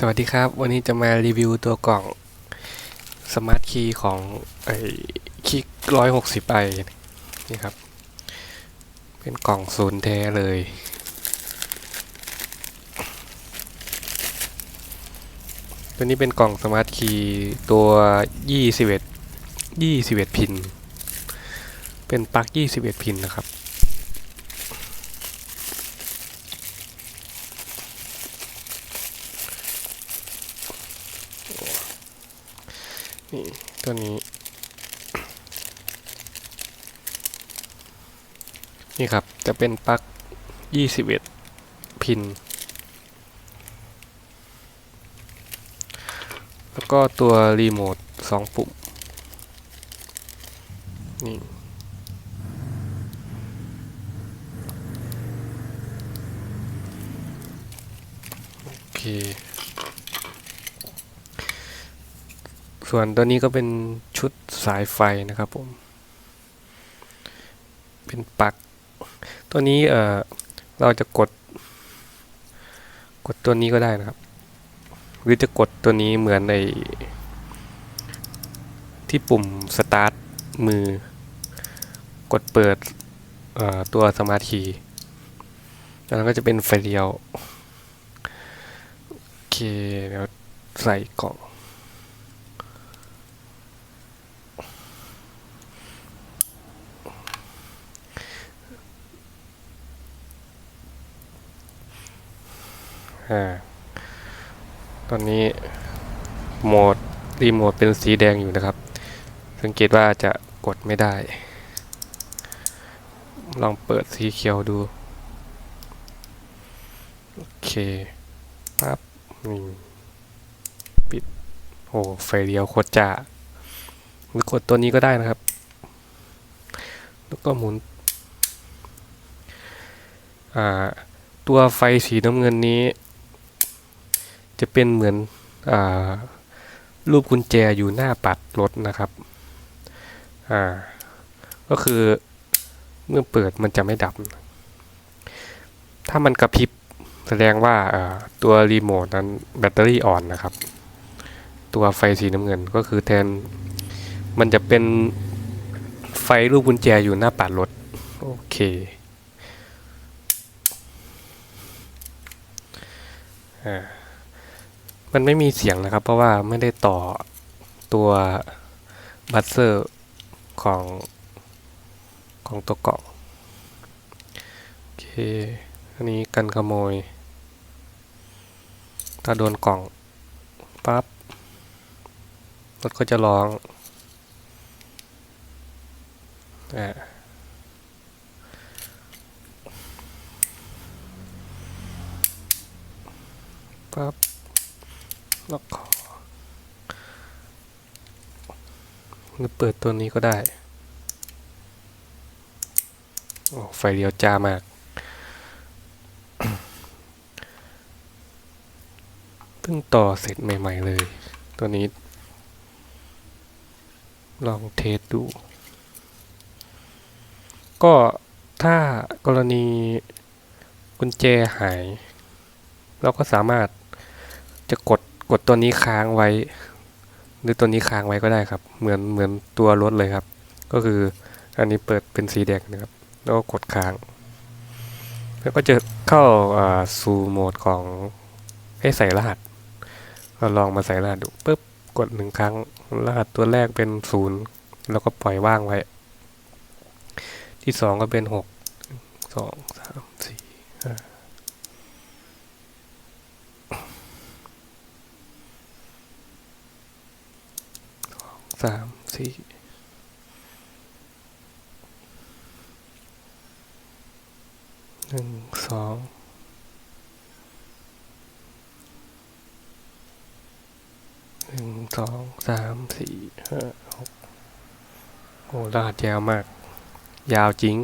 สวัสดีครับ วันนี้จะมารีวิวตัวกล่องสมาร์ทคีย์ของไอ้คิกร้อยหกสิบไอนี่ครับ เป็นกล่องศูนย์แท้เลย ตัวนี้เป็นกล่องสมาร์ทคีย์ตัวยี่สิบเอ็ดยี่สิบเอ็ดพิน เป็นปลั๊กยี่สิบเอ็ดพินนะครับ นี่ตัวนี้ นี่ครับ จะเป็นปลั๊ก21 พิน แล้วก็ตัวรีโมท2ปุ่ม นี่โอเค ส่วนตัวนี้ก็เป็นชุดสายไฟนะครับผม เป็นปลั๊กตัวนี้เอ่อเราจะกด กดตัวนี้ก็ได้นะครับ หรือจะกดตัวนี้เหมือนในที่ปุ่มสตาร์ทมือ กดเปิดตัวสมาร์ทคีย์แล้วก็จะเป็นไฟเดียว โอเค เดี๋ยวใส่กล่อง ตอนนี้โหมดรีโมทเป็นสีแดงอยู่นะครับ สังเกตว่าจะกดไม่ได้ ลองเปิดสีเขียวดู โอเคปั๊บนี่ปิด โอ้ไฟเลี้ยวโคตรจ้าหรือกดตัวนี้ก็ได้นะครับ แล้วก็หมุนอ่าตัวไฟสีน้ำเงินนี้ จะเป็นเหมือนอรูปกุญแจอยู่หน้าปัดรถนะครับ ก็คือเมื่อเปิดมันจะไม่ดับ ถ้ามันกระพริบแสดงว่าอ่าตัวรีโมทนั้นแบตเตอรี่อ่อนนะครับ ตัวไฟสีน้ำเงินก็คือแทน มันจะเป็นไฟรูปกุญแจอยู่หน้าปัดรถ โอเคอ่า มันไม่มีเสียงนะครับ เพราะว่าไม่ได้ต่อตัวบัสเซอร์ของของตัวกล่องโอเคอันนี้กันขโมย ถ้าโดนกล่องปั๊บรถก็จะร้องอ่าปั๊บ ล็อกคอหรือเปิดตัวนี้ก็ได้ โอ้ไฟเลี้ยวจ้ามากเพิ่งต่อเสร็จใหม่ ๆ เลย ตัวนี้ ลองเทสดู ก็ถ้ากรณีกุญแจหาย เราก็สามารถจะกด กดตัวนี้ค้างไว้ หรือตัวนี้ค้างไว้ก็ได้ครับ เหมือนเหมือนตัวรถเลยครับ ก็คืออันนี้เปิดเป็นสีแดงนะครับ แล้วก็กดค้าง แล้วก็จะเข้าอ่าสู่โหมดของให้ใส่รหัสเราลองมาใส่รหัสดูปุ๊บกดหนึ่งครั้งรหัสตัวแรกเป็นศูนย์แล้วก็ปล่อยว่างไว้ ที่สองก็เป็นหกสองสามสี่ห้า สามสี่หนึ่งสองหนึ่งสองสามสี่ห้าหกโอ้รหัสยาวมาก ยาวจริง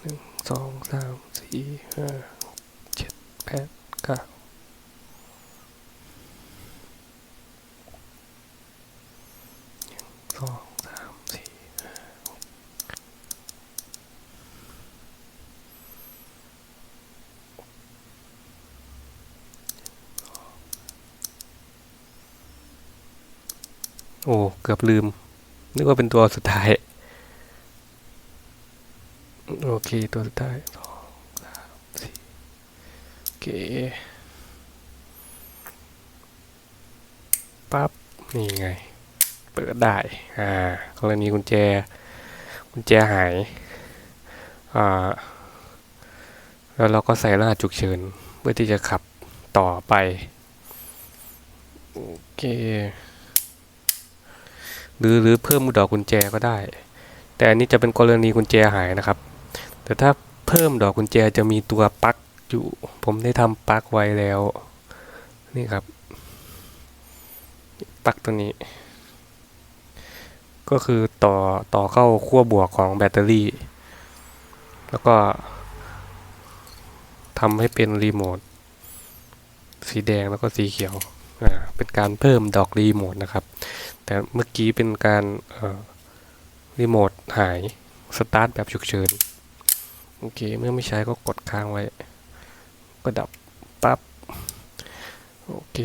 หนึ่งสองสามสี่ห้าหกเจ็ดแปดเก้า สองสามสี่โอ้ เกือบลืม นึกว่าเป็นตัวสุดท้าย โอเค ตัวสุดท้ายสองสามสี่โอเคปั๊บ นี่ไง เปิดได้ อ่ากรณีกุญแจ กุญแจหาย อ่า แล้วเราก็ใส่รหัสฉุกเฉิน เพื่อที่จะขับต่อไป โอเค หรือหรือเพิ่มดอกกุญแจก็ได้ แต่อันนี้จะเป็นกรณีกุญแจหายนะครับ แต่ถ้าเพิ่มดอกกุญแจจะมีตัวปลั๊กอยู่ ผมได้ทำปลั๊กไว้แล้ว นี่ครับปลั๊กตัวนี้ ก็คือต่อต่อเข้าขั้วบวกของแบตเตอรี่ แล้วก็ทำให้เป็นรีโมทสีแดงแล้วก็สีเขียวอ่าเป็นการเพิ่มดอกรีโมทนะครับ แต่เมื่อกี้เป็นการรีโมทหายสตาร์ทแบบฉุกเฉินโอเคเมื่อไม่ใช้ก็กดค้างไว้ ก็ดับปั๊บโอเค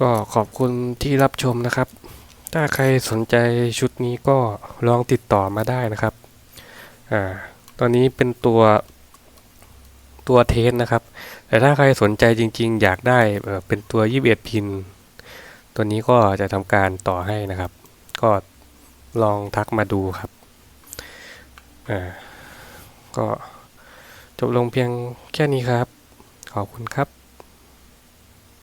ก็ขอบคุณที่รับชมนะครับ ถ้าใครสนใจชุดนี้ก็ลองติดต่อมาได้นะครับอ่าตอนนี้เป็นตัวตัวเทสนะครับ แต่ถ้าใครสนใจจริง ๆ อยากได้เป็นตัว 21 พิน ตัวนี้ก็จะทำการต่อให้นะครับ ก็ลองทักมาดูครับอ่าก็จบลงเพียงแค่นี้ครับ ขอบคุณครับ